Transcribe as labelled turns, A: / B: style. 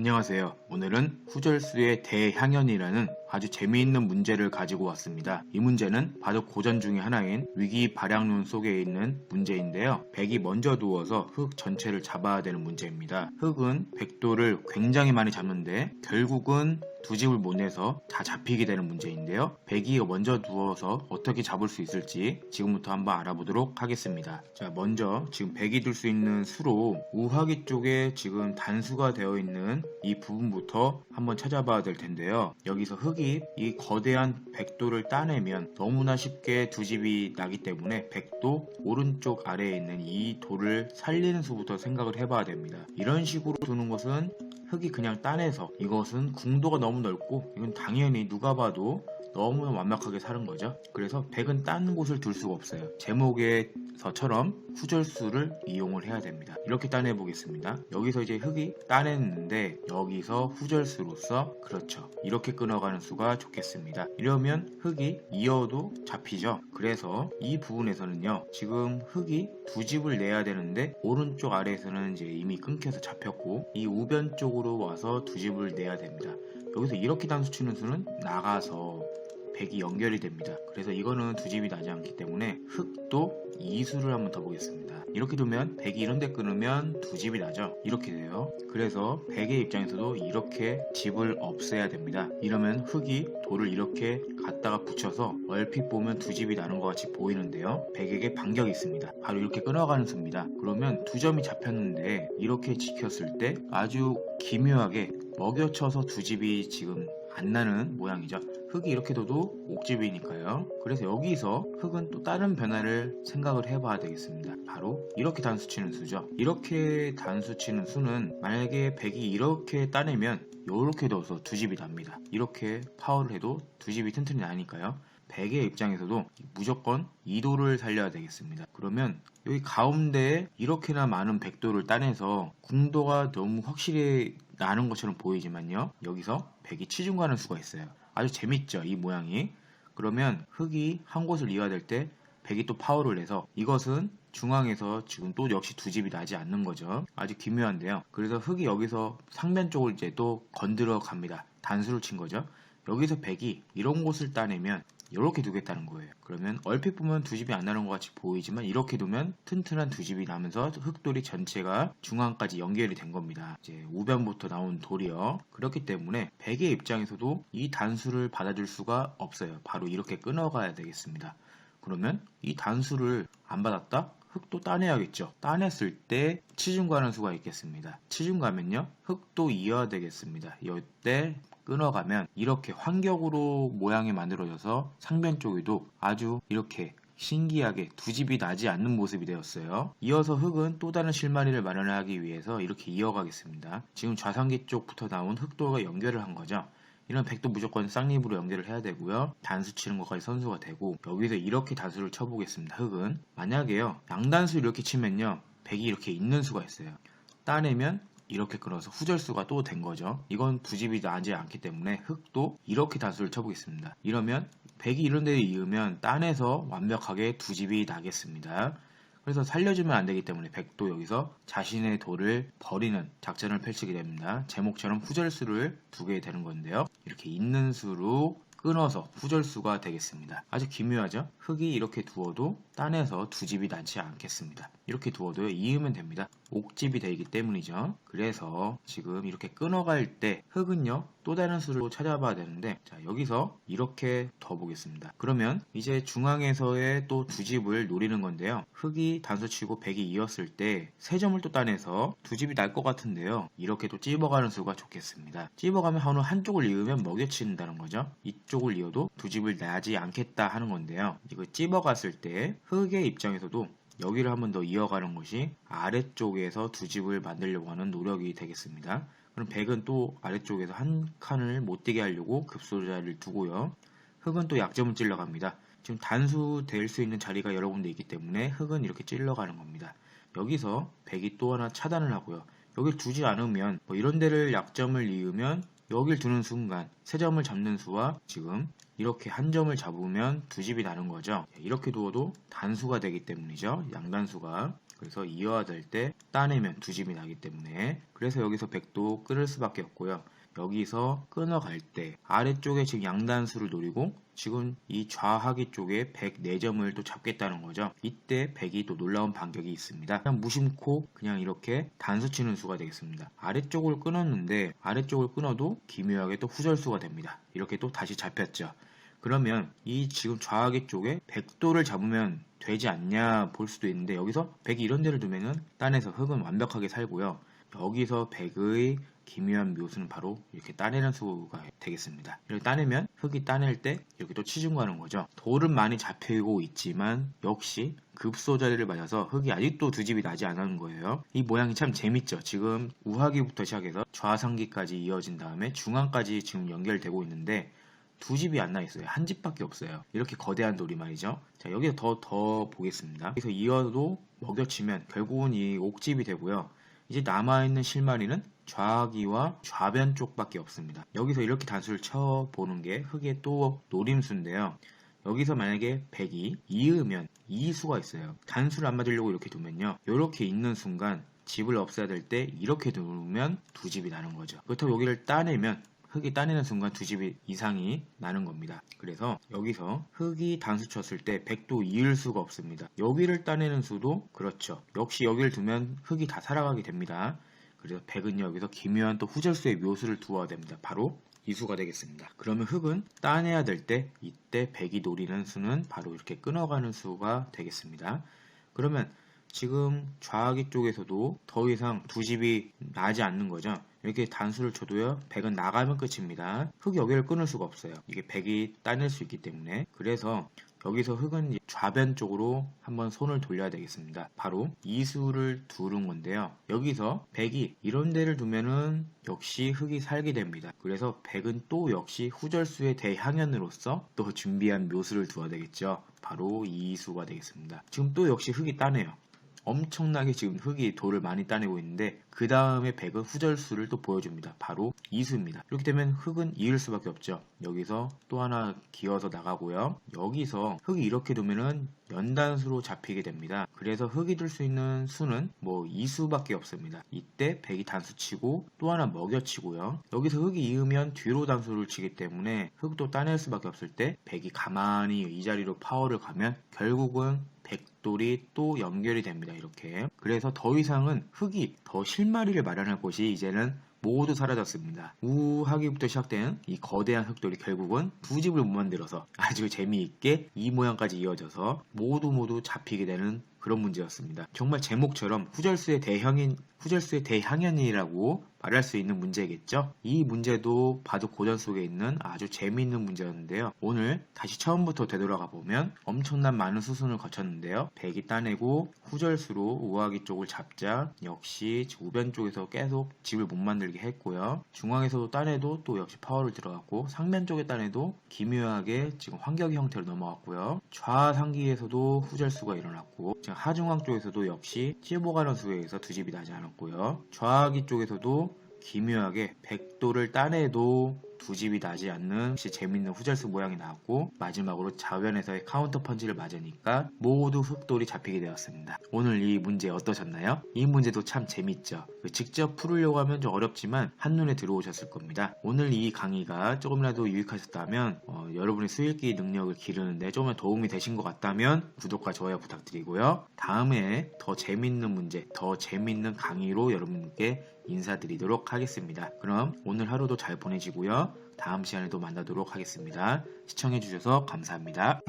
A: 안녕하세요. 오늘은 후절수의 대향연이라는 아주 재미있는 문제를 가지고 왔습니다. 이 문제는 바로 고전 중의 하나인 위기 발양론 속에 있는 문제인데요. 백이 먼저 누워서 흙 전체를 잡아야 되는 문제입니다. 흙은 백도를 굉장히 많이 잡는데 결국은 두 집을 못 내서 다 잡히게 되는 문제인데요. 백이 먼저 누워서 어떻게 잡을 수 있을지 지금부터 한번 알아보도록 하겠습니다. 자, 먼저 지금 백이 둘수 있는 수로 우하기 쪽에 지금 단수가 되어 있는 이 부분부터 한번 찾아봐야 될 텐데요. 여기서 흙이 이 거대한 백도를 따내면 너무나 쉽게 두 집이 나기 때문에 백도 오른쪽 아래에 있는 이 돌을 살리는 수부터 생각을 해봐야 됩니다. 이런 식으로 두는 것은 흙이 그냥 따내서 이것은 궁도가 너무 넓고 이건 당연히 누가 봐도 너무 완벽하게 사는 거죠. 그래서 백은 딴 곳을 둘 수가 없어요. 제목에서처럼 후절수를 이용을 해야 됩니다. 이렇게 따내 보겠습니다. 여기서 이제 흙이 따냈는데 여기서 후절수로서 그렇죠. 이렇게 끊어가는 수가 좋겠습니다. 이러면 흙이 이어도 잡히죠. 그래서 이 부분에서는요. 지금 흙이 두 집을 내야 되는데 오른쪽 아래에서는 이제 이미 끊겨서 잡혔고 이 우변 쪽으로 와서 두 집을 내야 됩니다. 여기서 이렇게 단수 치는 수는 나가서 백이 연결이 됩니다. 그래서 이거는 두 집이 나지 않기 때문에 흙도 이수를 한번 더 보겠습니다. 이렇게 두면 백이 이런데 끊으면 두 집이 나죠. 이렇게 돼요. 그래서 백의 입장에서도 이렇게 집을 없애야 됩니다. 이러면 흙이 돌을 이렇게 갖다가 붙여서 얼핏 보면 두 집이 나는 것 같이 보이는데요. 백에게 반격이 있습니다. 바로 이렇게 끊어가는 수입니다. 그러면 두 점이 잡혔는데 이렇게 지켰을 때 아주 기묘하게 먹여쳐서 두 집이 지금 안 나는 모양이죠. 흙이 이렇게 둬도 옥집이니까요. 그래서 여기서 흙은 또 다른 변화를 생각을 해봐야 되겠습니다. 바로 이렇게 단수 치는 수죠. 이렇게 단수 치는 수는 만약에 백이 이렇게 따내면 이렇게 둬서 두 집이 납니다. 이렇게 파워를 해도 두 집이 튼튼히 나니까요. 백의 입장에서도 무조건 2도를 살려야 되겠습니다. 그러면 여기 가운데에 이렇게나 많은 백도를 따내서 궁도가 너무 확실히 나는 것처럼 보이지만요. 여기서 백이 치중가는 수가 있어요. 아주 재밌죠, 이 모양이. 그러면 흙이 한 곳을 이어야될 때 백이 또 파워를 내서 이것은 중앙에서 지금 또 역시 두 집이 나지 않는 거죠. 아주 기묘한데요. 그래서 흙이 여기서 상면 쪽을 이제 또 건드려 갑니다. 단수를 친 거죠. 여기서 백이 이런 곳을 따내면 이렇게 두겠다는 거예요. 그러면 얼핏 보면 두 집이 안 나는 것 같이 보이지만 이렇게 두면 튼튼한 두 집이 나면서 흙돌이 전체가 중앙까지 연결이 된 겁니다. 이제 우변부터 나온 돌이요. 그렇기 때문에 백의 입장에서도 이 단수를 받아줄 수가 없어요. 바로 이렇게 끊어가야 되겠습니다. 그러면 이 단수를 안 받았다? 흙도 따내야겠죠. 따냈을 때 치중 가는 수가 있겠습니다. 치중 가면요. 흙도 이어야 되겠습니다. 이때 끊어가면 이렇게 환격으로 모양이 만들어져서 상변 쪽에도 아주 이렇게 신기하게 두 집이 나지 않는 모습이 되었어요. 이어서 흙은 또 다른 실마리를 마련하기 위해서 이렇게 이어가겠습니다. 지금 좌상기 쪽부터 나온 흙도가 연결을 한 거죠. 이런 백도 무조건 쌍립으로 연결을 해야 되고요. 단수 치는 것까지 선수가 되고 여기서 이렇게 단수를 쳐보겠습니다. 흙은 만약에요 양단수 이렇게 치면요 백이 이렇게 있는 수가 있어요. 따내면 이렇게 끊어서 후절수가 또 된 거죠. 이건 두 집이 나지 않기 때문에 흙도 이렇게 단수를 쳐보겠습니다. 이러면 백이 이런 데에 이으면 따내서 완벽하게 두 집이 나겠습니다. 그래서 살려주면 안 되기 때문에 백도 여기서 자신의 돌을 버리는 작전을 펼치게 됩니다. 제목처럼 후절수를 두게 되는 건데요. 이렇게 있는 수로 끊어서 후절수가 되겠습니다. 아주 기묘하죠? 흙이 이렇게 두어도 따내서 두 집이 나지 않겠습니다. 이렇게 두어도 이으면 됩니다. 옥집이 되기 때문이죠. 그래서 지금 이렇게 끊어갈 때 흙은요 또 다른 수를 찾아봐야 되는데 자 여기서 이렇게 더 보겠습니다. 그러면 이제 중앙에서의 또 두 집을 노리는 건데요. 흙이 단수치고 백이 이었을 때 세 점을 또 따내서 두 집이 날 것 같은데요. 이렇게 또 찝어가는 수가 좋겠습니다. 찝어가면 어느 한쪽을 이으면 먹여친다는 거죠. 이쪽을 이어도 두 집을 나지 않겠다 하는 건데요. 이거 찝어갔을 때 흙의 입장에서도 여기를 한 번 더 이어가는 것이 아래쪽에서 두 집을 만들려고 하는 노력이 되겠습니다. 그럼 백은 또 아래쪽에서 한 칸을 못 뛰게 하려고 급소자를 두고요. 흙은 또 약점을 찔러갑니다. 지금 단수 될 수 있는 자리가 여러 군데 있기 때문에 흙은 이렇게 찔러가는 겁니다. 여기서 백이 또 하나 차단을 하고요. 여기 두지 않으면 뭐 이런 데를 약점을 이으면 여길 두는 순간 세 점을 잡는 수와 지금 이렇게 한 점을 잡으면 두 집이 나는 거죠. 이렇게 두어도 단수가 되기 때문이죠. 양단수가. 그래서 이어화될 때 따내면 두 집이 나기 때문에 그래서 여기서 100도 끊을 수밖에 없고요. 여기서 끊어갈 때 아래쪽에 지금 양단수를 노리고 지금 이 좌하기 쪽에 104점을 또 잡겠다는 거죠. 이때 100이 또 놀라운 반격이 있습니다. 그냥 무심코 그냥 이렇게 단수 치는 수가 되겠습니다. 아래쪽을 끊었는데 아래쪽을 끊어도 기묘하게 또 후절수가 됩니다. 이렇게 또 다시 잡혔죠. 그러면 이 지금 좌하기 쪽에 100도를 잡으면 되지 않냐 볼 수도 있는데 여기서 100이 이런 데를 두면은 딴에서 흙은 완벽하게 살고요. 여기서 100의 기묘한 묘수는 바로 이렇게 따내는 수가 되겠습니다. 이렇게 따내면 흙이 따낼 때 이렇게 또 치중하는 거죠. 돌은 많이 잡히고 있지만 역시 급소 자리를 맞아서 흙이 아직도 두 집이 나지 않은 거예요. 이 모양이 참 재밌죠. 지금 우하기부터 시작해서 좌상기까지 이어진 다음에 중앙까지 지금 연결되고 있는데 두 집이 안 나 있어요. 한 집밖에 없어요. 이렇게 거대한 돌이 말이죠. 자, 여기서 더, 더 보겠습니다. 여기서 이어도 먹여치면 결국은 이 옥집이 되고요. 이제 남아있는 실마리는 좌기와 좌변 쪽밖에 없습니다. 여기서 이렇게 단수를 쳐보는 게 흙의 또 노림수인데요. 여기서 만약에 100이 이으면 이수가 있어요. 단수를 안 맞으려고 이렇게 두면요. 이렇게 있는 순간 집을 없애야 될 때 이렇게 두면 두 집이 나는 거죠. 그렇다고 여기를 따내면 흙이 따내는 순간 두 집 이상이 나는 겁니다. 그래서 여기서 흙이 단수 쳤을 때 100도 이을 수가 없습니다. 여기를 따내는 수도 그렇죠. 역시 여기를 두면 흙이 다 살아가게 됩니다. 그래서 100은 여기서 기묘한 또 후절수의 묘수를 두어야 됩니다. 바로 이수가 되겠습니다. 그러면 흙은 따내야 될 때 이때 100이 노리는 수는 바로 이렇게 끊어가는 수가 되겠습니다. 그러면 지금 좌하기 쪽에서도 더 이상 두 집이 나지 않는 거죠. 이렇게 단수를 쳐도요 100은 나가면 끝입니다. 흙이 여기를 끊을 수가 없어요. 이게 100이 따낼 수 있기 때문에. 그래서 여기서 흙은 좌변 쪽으로 한번 손을 돌려야 되겠습니다. 바로 이수를 두른 건데요. 여기서 100이 이런 데를 두면은 역시 흙이 살게 됩니다. 그래서 100은 또 역시 후절수의 대항연으로서 또 준비한 묘수를 두어야 되겠죠. 바로 이수가 되겠습니다. 지금 또 역시 흙이 따네요. 엄청나게 지금 흙이 돌을 많이 따내고 있는데 그 다음에 백은 후절수를 또 보여줍니다. 바로 이수입니다. 이렇게 되면 흙은 이을 수밖에 없죠. 여기서 또 하나 기어서 나가고요. 여기서 흙이 이렇게 두면은 연단수로 잡히게 됩니다. 그래서 흙이 들 수 있는 수는 뭐 이수밖에 없습니다. 이때 백이 단수 치고 또 하나 먹여치고요. 여기서 흙이 이으면 뒤로 단수를 치기 때문에 흙도 따낼 수밖에 없을 때 백이 가만히 이 자리로 파워를 가면 결국은 백돌이 또 연결이 됩니다. 이렇게. 그래서 더 이상은 흙이 더 실마리를 마련할 곳이 이제는 모두 사라졌습니다. 우하기부터 시작된 이 거대한 흑돌이 결국은 두 집을 못 만들어서 아주 재미있게 이 모양까지 이어져서 모두 모두 잡히게 되는 그런 문제였습니다. 정말 제목처럼 후절수의 대형인 후절수의 대항연이라고 말할 수 있는 문제겠죠. 이 문제도 바둑 고전 속에 있는 아주 재미있는 문제였는데요. 오늘 다시 처음부터 되돌아가 보면 엄청난 많은 수순을 거쳤는데요. 백이 따내고 후절수로 우하기 쪽을 잡자 역시 우변 쪽에서 계속 집을 못 만들게 했고요. 중앙에서도 따내도 또 역시 파워를 들어갔고 상면 쪽에 따내도 기묘하게 지금 환격의 형태로 넘어갔고요. 좌상기에서도 후절수가 일어났고 지금 하중앙 쪽에서도 역시 찌보가는 수에 의해서 두 집이 나지 않았고요. 좌하기 쪽에서도 기묘하게 백도를 따내도 두 집이 나지 않는 역시 재밌는 후절수 모양이 나왔고 마지막으로 좌변에서의 카운터 펀치를 맞으니까 모두 흑돌이 잡히게 되었습니다. 오늘 이 문제 어떠셨나요? 이 문제도 참 재밌죠. 직접 풀으려고 하면 좀 어렵지만 한눈에 들어오셨을 겁니다. 오늘 이 강의가 조금이라도 유익하셨다면 어, 여러분의 수일기 능력을 기르는데 조금 도움이 되신 것 같다면 구독과 좋아요 부탁드리고요. 다음에 더 재밌는 문제, 더 재밌는 강의로 여러분께 인사드리도록 하겠습니다. 그럼 오늘 하루도 잘 보내시고요. 다음 시간에도 만나도록 하겠습니다. 시청해주셔서 감사합니다.